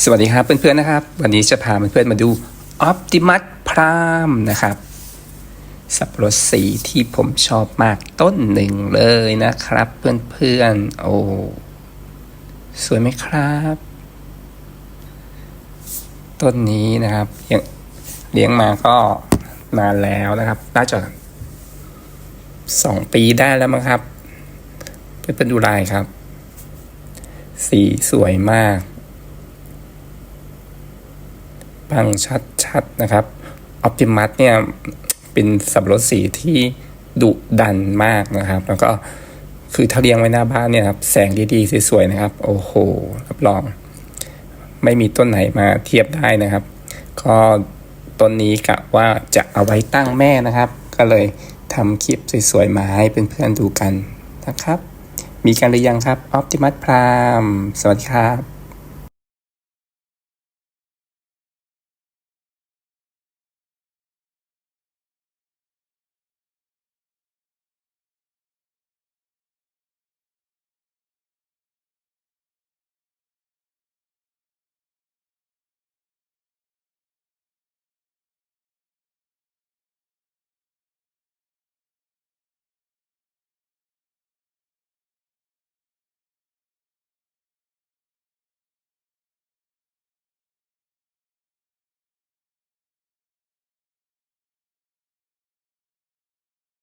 สวัสดีครับเพื่อนๆนะครับ วันนี้จะพาเพื่อนๆมาดู Optimus Prime นะครับ สับปะรดสีที่ผมชอบมากต้นหนึ่งเลยนะครับ เพื่อนๆโอ้สวยไหมครับ ต้นนี้นะครับเลี้ยงเลี้ยงมาก็นานแล้วนะครับน่าจะสองปีได้แล้วมั้งครับ เพื่อนๆดูลายครับ สีสวยมาก พังชัดๆนะครับออ t ติมัสเนี่ยเป็นสับปะรดสีที่ดุดันมากนะครับ แล้วก็คือถ้าเลี้ยงไว้หน้าบ้านเนี่ยครับแสงดีๆสวยๆนะครับ โอ้โหรับรอง ไม่มีต้นไหนมาเทียบได้นะครับ ก็ต้นนี้กะว่าจะเอาไว้ตั้งแม่นะครับ ก็เลยทำคลิปสวยๆมาให้เพื่อนๆดูกันนะครับ มีกันหรือยังครับ Optimus Prime สวัสดีครับ